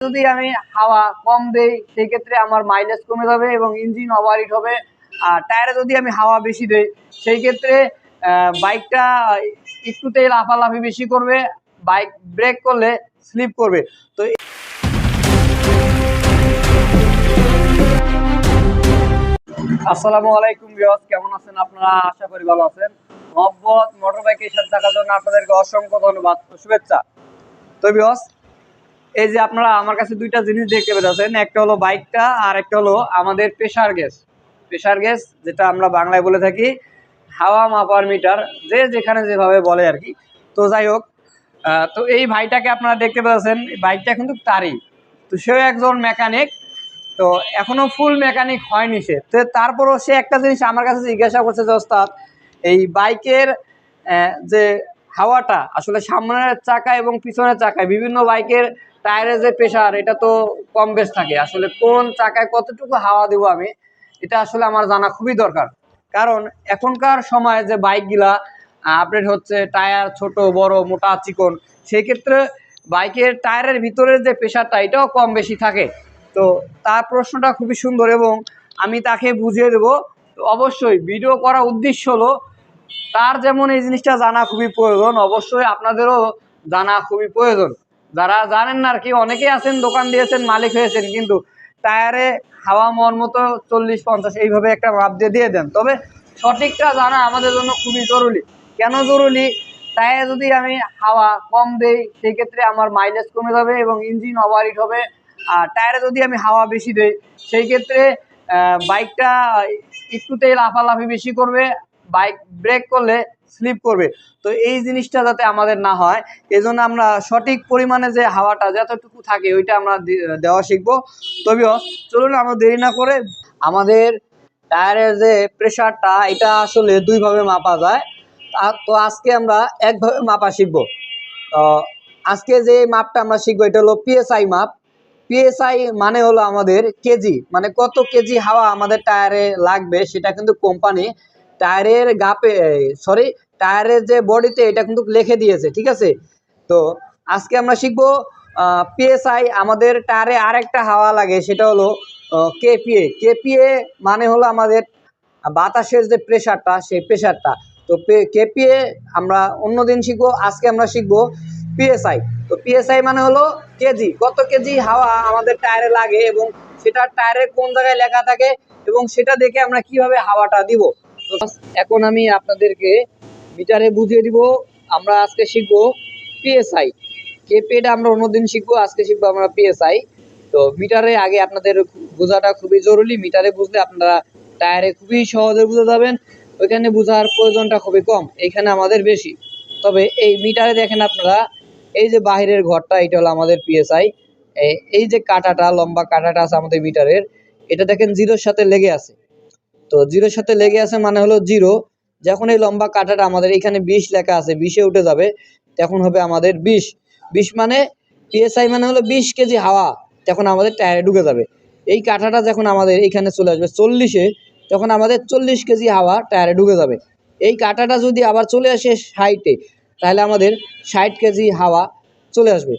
যদি আমি হাওয়া কম দেই সেই ক্ষেত্রে আমার মাইলেজ কমে যাবে এবং ইঞ্জিন ওভারহিট হবে। আর টায়ারে যদি আমি হাওয়া বেশি দেই সেই ক্ষেত্রে বাইকটা একটুতেই লাফালাফি বেশি করবে বাইক ব্রেক করলে স্লিপ করবে। তো আসসালামু আলাইকুম বিয়স কেমন আছেন আপনারা? আশা করি ভালো আছেন। মহব্বত মোটর বাইকের সাথে থাকার জন্য আপনাদেরকে অসংখ্য ধন্যবাদ শুভেচ্ছা। তো বিয়স এই যে আপনারা আমার কাছে দুইটা জিনিস দেখতে পেতেছেন, একটা হলো বাইকটা আর একটা হলো আমাদের প্রেশার গ্যাস প্রেশার গ্যাস যেটা আমরা বাংলায় বলে থাকি, হাওয়া মাপার মিটার যে যেখানে যেভাবে বলে আর কি। তো যাই হোক তো এই ভাইটাকে আপনারা দেখতে পেতেছেন, বাইকটা কিন্তু তারই। তো সেও একজন মেকানিক তো এখনও ফুল মেকানিক হয়নি সে। তো তারপরও সে একটা জিনিস আমার কাছে জিজ্ঞাসা করছে যে, ওস্তাদ, এই বাইকের যে হাওয়াটা, আসলে সামনের চাকা এবং পিছনের চাকায় বিভিন্ন বাইকের টায়ারের যে প্রেশার এটা তো কম বেশ থাকে। আসলে কোন চাকায় কতটুকু হাওয়া দেবো আমি, এটা আসলে আমার জানা খুবই দরকার। কারণ এখনকার সময় যে বাইকগুলা আপডেট হচ্ছে, টায়ার ছোট, বড়, মোটা, চিকন, সেই ক্ষেত্রে বাইকের টায়ারের ভিতরের যে প্রেশারটা এটাও কম বেশি থাকে। তো তার প্রশ্নটা খুবই সুন্দর এবং আমি তাকে বুঝিয়ে দেবো। অবশ্যই ভিডিও করার উদ্দেশ্য হলো, তার যেমন এই জিনিসটা জানা খুবই প্রয়োজন, অবশ্যই আপনাদেরও জানা খুবই প্রয়োজন। যারা জানেন না আর কি, অনেকেই আছেন, দোকান দিয়েছেন, মালিক হয়েছেন, কিন্তু টায়ারে হাওয়া মন মতো চল্লিশ, পঞ্চাশ, এইভাবে একটা মাপ দিয়ে দিয়ে দেন। তবে সঠিকটা জানা আমাদের জন্য খুবই জরুরি। কেন জরুরি? টায়ারে যদি আমি হাওয়া কম দেই সেই ক্ষেত্রে আমার মাইলেজ কমে যাবে এবং ইঞ্জিন ওভারহিট হবে। আর টায়ারে যদি আমি হাওয়া বেশি দেই সেই ক্ষেত্রে বাইকটা একটুতেই লাফালাফি বেশি করবে। বাইক ব্রেক করলে স্লিপ করবে। তো এই জিনিসটা যাতে আমাদের না হয় এই জন্য আমরা সঠিক পরিমাণে যে হাওয়াটা যতটুকু থাকে ওইটা আমরা দেওয়া শিখব। তবেও চলুন আমরা দেরি না করে আমাদের টায়ারের যে প্রেশারটা এটা আসলে দুইভাবে মাপা যায়। তো আজকে আমরা একভাবে মাপা শিখব। আজকে যে মাপটা আমরা শিখব, এটা হলো পিএসআই মাপ। পিএসআই মানে হলো আমাদের কেজি মানে কত কেজি হাওয়া আমাদের টায়ারে লাগবে সেটা কিন্তু কোম্পানি টায়ারের গাপে সরি টায়ারের যে বডিতে এটা কিন্তু লিখে দিয়েছে, ঠিক আছে? তো আজকে আমরা শিখব পিএসআই আমাদের টায়ারে আরেকটা হাওয়া লাগে, সেটা হলো কেপিএ কেপিএ মানে হলো আমাদের বাতাসের যে প্রেশারটা সেই প্রেশারটা তো কেপিএ আমরা অন্যদিন শিখব, আজকে আমরা শিখব পিএসআই তো পিএসআই মানে হলো কেজি, কত কেজি হাওয়া আমাদের টায়ারে লাগে এবং সেটা টায়ারে কোন জায়গায় লেখা থাকে এবং সেটা দেখে আমরা কীভাবে হাওয়াটা দিব। এখন আমি আপনাদেরকে মিটারে বুঝিয়ে দিব, আমরা আজকে শিখব পিএসআই কেপিএটা আমরা অন্যদিন শিখব, আজকে শিখব আমরা পিএসআই তো মিটারে আগে আপনাদের বোঝাটা খুবই জরুরি মিটারে বুঝলে আপনারা টায়ারে খুবই সহজে বুঝে যাবেন, ওইখানে বোঝার প্রয়োজনটা খুবই কম, এইখানে আমাদের বেশি। তবে এই মিটারে দেখেন আপনারা, এই যে বাহিরের ঘরটা, এটা হলো আমাদের পিএসআই এই যে কাঁটাটা, লম্বা কাঁটাটা আছে আমাদের মিটারের এটা দেখেন জিরোর সাথে লেগে আছে। তো জিরোর সাথে লেগে আছে মানে হলো জিরো। যখন এই লম্বা কাঁটাটা আমাদের এখানে বিশ লেখা আছে, বিশে উঠে যাবে, তখন হবে আমাদের বিশ। বিশ মানে পিএসআই মানে হলো বিশ কেজি হাওয়া, তখন আমাদের টায়ারে ঢুকে যাবে। এই কাঁটাটা যখন আমাদের এখানে চলে আসবে চল্লিশে, তখন আমাদের চল্লিশ কেজি হাওয়া টায়ারে ঢুকে যাবে। এই কাঁটাটা যদি আবার চলে আসে ষাটে, তাহলে আমাদের ষাট কেজি হাওয়া চলে আসবে।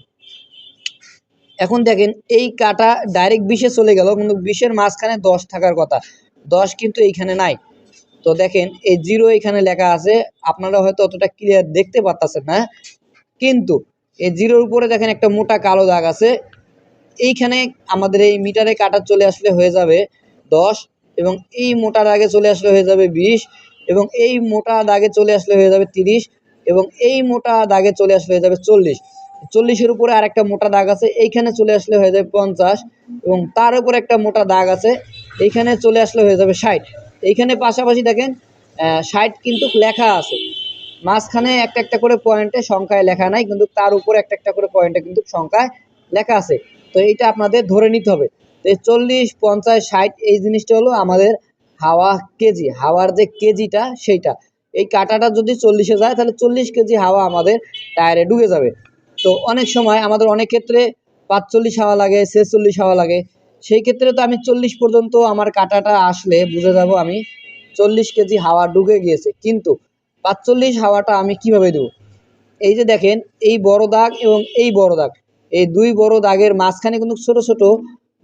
এখন দেখেন, এই কাটা ডাইরেক্ট বিশে চলে গেল, কিন্তু বিশের মাঝখানে দশ থাকার কথা। দশ কিন্তু এইখানে নাই। তো দেখেন, এই জিরো এখানে লেখা আছে, আপনারা হয়তো অতটা ক্লিয়ার দেখতে পারতেছেন না। কিন্তু এই জিরোর উপরে দেখেন একটা মোটা কালো দাগ আছে। এইখানে আমাদের এই মিটারে কাটা চলে আসলে হয়ে যাবে দশ এবং এই মোটা দাগে চলে আসলে হয়ে যাবে বিশ এবং এই মোটা দাগে চলে আসলে হয়ে যাবে তিরিশ এবং এই মোটা দাগে চলে আসলে হয়ে যাবে চল্লিশ। চল্লিশের উপরে আরেকটা মোটা দাগ আছে, এইখানে চলে আসলে হয়ে যাবে পঞ্চাশ এবং তার উপরে একটা মোটা দাগ আছে এইখানে চলে আসলে হয়ে যাবে ষাট। এইখানে পাশাপাশি দেখেন ষাট কিন্তু লেখা আছে। মাঝখানে একটা একটা করে পয়েন্টে সংখ্যায় লেখা নাই, কিন্তু তার উপরে একটা একটা করে পয়েন্টে কিন্তু সংখ্যায় লেখা আছে। তো এইটা আপনাদের ধরে নিতে হবে। তো চল্লিশ, পঞ্চাশ, ষাট, এই জিনিসটা হলো আমাদের হাওয়া কেজি। হাওয়ার যে কেজিটা, সেইটা। এই কাটাটা যদি চল্লিশে যায়, তাহলে চল্লিশ কেজি হাওয়া আমাদের টায়ারে ঢুকে যাবে। তো অনেক সময় আমাদের অনেক ক্ষেত্রে পাঁচচল্লিশ হাওয়া লাগে, ছেচল্লিশ হাওয়া লাগে। সেই ক্ষেত্রে তো আমি চল্লিশ পর্যন্ত আমার কাঁটাটা আসলে বুঝে যাব আমি। চল্লিশ কেজি হাওয়া ঢুকে গিয়েছে। কিন্তু পাঁচচল্লিশ হাওয়াটা আমি কীভাবে দেবো? এই যে দেখেন, এই বড় দাগ এবং এই বড় দাগ। এই দুই বড় দাগের মাঝখানে কিন্তু ছোট ছোট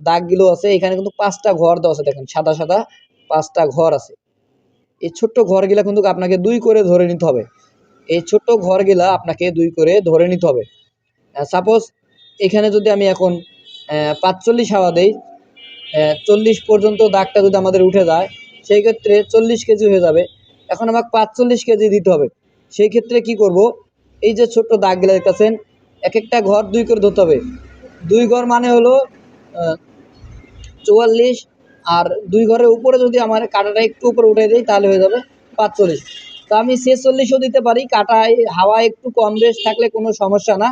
দাগগুলো আছে। এখানে কিন্তু পাঁচটা ঘর দেওয়া আছে, দেখেন, সাদা সাদা পাঁচটা ঘর আছে। এই ছোট্ট ঘরগুলা কিন্তু আপনাকে দুই করে ধরে নিতে হবে। এই ছোট্ট ঘরগুলা আপনাকে দুই করে ধরে নিতে হবে। সাপোজ এখানে যদি আমি এখন পাঁচচল্লিশ হাওয়া দেই। চল্লিশ পর্যন্ত দাগটা যদি আমাদের উঠে যায়, সেই ক্ষেত্রে চল্লিশ কেজি হয়ে যাবে। এখন আমাকে পাঁচচল্লিশ কেজি দিতে হবে। সেই ক্ষেত্রে কি করব? এই যে ছোট্ট দাগগুলো দেখতেছেন এক একটা ঘর দুই করে ধরতে হবে। দুই ঘর মানে হলো চুয়াল্লিশ, আর দুই ঘরের উপরে যদি আমার কাটাটা একটু উপরে উঠে দিই, তাহলে হয়ে যাবে পাঁচচল্লিশ। তো আমি ছেচল্লিশও দিতে পারি, কাটায় হাওয়া একটু কম বেশ থাকলে কোনো সমস্যা না।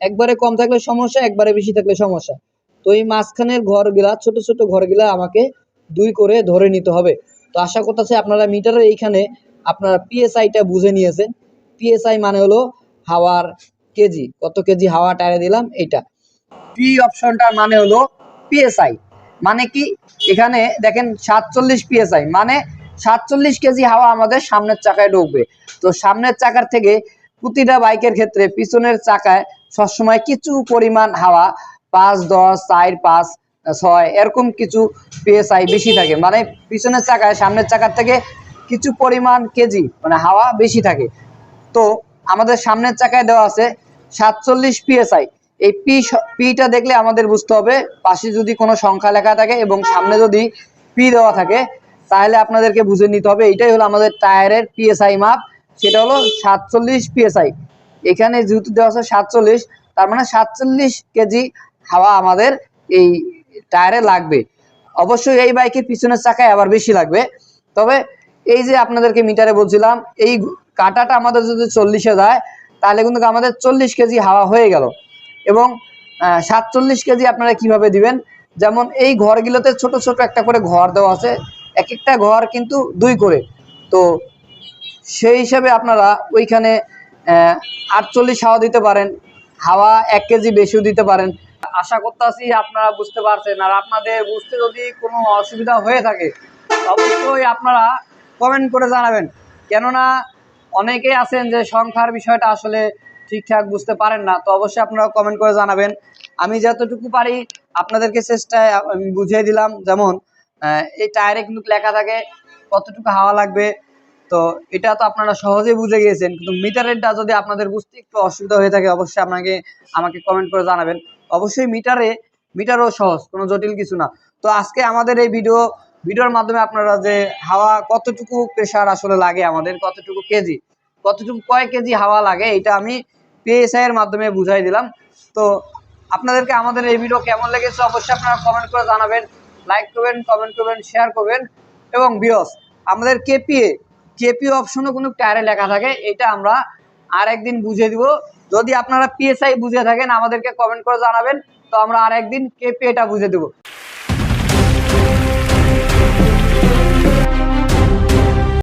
একবারে কম থাকলে সমস্যা, একবারে বেশি থাকলে সমস্যা। তো এই মাঝখানের ঘরগুলা, ছোট ছোট ঘরগুলা আমাকে দুই করে ধরে নিতে হবে। তো আশা করতেছে আপনারা মিটারের এইখানে আপনারা পিএসআইটা বুঝে নিয়েছেন। পিএসআই মানে হলো হাওয়ার কেজি, কত কেজি হাওয়া টায়ারে দিলাম এইটা। পি অপশনটার মানে হলো পিএসআই মানে কি? এখানে দেখেন সাতচল্লিশ পিএসআই মানে সাতচল্লিশ কেজি হাওয়া আমাদের সামনের চাকায় ঢুকবে। তো সামনের চাকার থেকে প্রতিটা বাইকের ক্ষেত্রে পিছনের চাকায় সবসময় কিছু পরিমাণ হাওয়া পাঁচ, দশ, চার, পাঁচ, ছয়, এরকম কিছু পিএসআই বেশি থাকে। মানে পিছনের চাকায়, সামনের চাকার থেকে কিছু পরিমাণ কেজি মানে হাওয়া বেশি থাকে। তো আমাদের সামনের চাকায় দেওয়া আছে সাতচল্লিশ পিএসআই এই পি পিটা দেখলে আমাদের বুঝতে হবে, পাশে যদি কোনো সংখ্যা লেখা থাকে এবং সামনে যদি পি দেওয়া থাকে, তাহলে আপনাদেরকে বুঝে নিতে হবে। এটাই হলো আমাদের টায়ারের পিএসআই মাপ। সেটা হলো সাতচল্লিশ পিএসআই এখানে যেহেতু দেওয়া আছে সাতচল্লিশ, তার মানে সাতচল্লিশ কেজি হাওয়া আমাদের এই টায়ারে লাগবে। অবশ্যই এই বাইকের পিছনের চাকায় আবার বেশি লাগবে। তবে এই যে আপনাদেরকে মিটারে বলছিলাম, এই কাটাটা আমাদের যদি চল্লিশে যায়, তাহলে কিন্তু আমাদের চল্লিশ কেজি হাওয়া হয়ে গেল। এবং সাতচল্লিশ কেজি আপনারা কীভাবে দিবেন? যেমন এই ঘরগুলোতে ছোট ছোট একটা করে ঘর দেওয়া আছে এক একটা ঘর কিন্তু দুই করে। তো সেই হিসাবে আপনারা ওইখানে আটচল্লিশ হাওয়া দিতে পারেন, হাওয়া এক কেজি বেশিও দিতে পারেন। আশা করতেছি আপনারা বুঝতে পারছেন। আর আপনাদের বুঝতে যদি কোনো অসুবিধা হয়ে থাকে, অবশ্যই আপনারা কমেন্ট করে জানাবেন। কেননা অনেকেই আছেন যে সংখ্যার বিষয়টা আসলে ঠিকঠাক বুঝতে পারেন না, তো অবশ্যই আপনারা কমেন্ট করে জানাবেন। আমি যতটুকু পারি আপনাদেরকে চেষ্টায় আমি বুঝিয়ে দিলাম, যেমন এই টায়ারে কিন্তু লেখা থাকে, কতটুকু হাওয়া লাগবে। তো এটা তো আপনারা সহজেই বুঝে গিয়েছেন, কিন্তু মিটারেরটা যদি আপনাদের বুঝতে একটু অসুবিধা হয়ে থাকে, অবশ্যই আপনাকে, আমাকে কমেন্ট করে জানাবেন। অবশ্যই মিটারে, মিটারও সহজ, কোনো জটিল কিছু না। তো আজকে আমাদের এই ভিডিও ভিডিওর মাধ্যমে আপনারা যে হাওয়া কতটুকু প্রেশার আসলে লাগে আমাদের, কতটুকু কেজি, কতটুকু, কয় কেজি হাওয়া লাগে, এটা আমি পিএসআই এর মাধ্যমে বুঝাই দিলাম। তো আপনাদেরকে আমাদের এই ভিডিও কেমন লেগেছে অবশ্যই আপনারা কমেন্ট করে জানাবেন লাইক করবেন কমেন্ট করবেন শেয়ার করবেন। এবং বিয়স আমাদের কেপিএ কেপি অপশনও কোনো টায়ারে লেখা থাকে, এটা আমরা আর একদিন বুঝিয়ে দিব। যদি আপনারা পিএসআই বুঝে থাকেন, আমাদেরকে কমেন্ট করে জানাবেন, তো আমরা আরেকদিন কেপি এটা বুঝে দেবো।